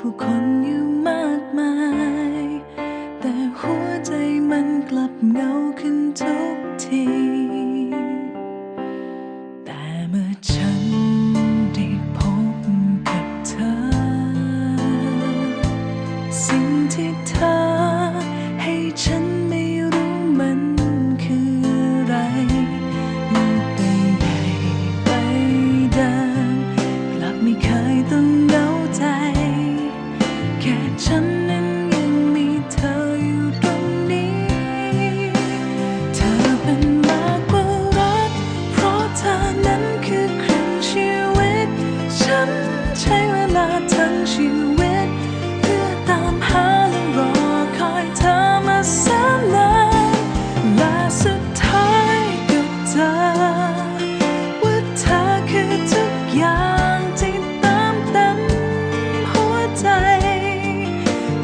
ผู้คนอยู่มากมาย แต่หัวใจมันกลับเงาขึ้นทุกที แต่เมื่อฉันได้พบกับเธอ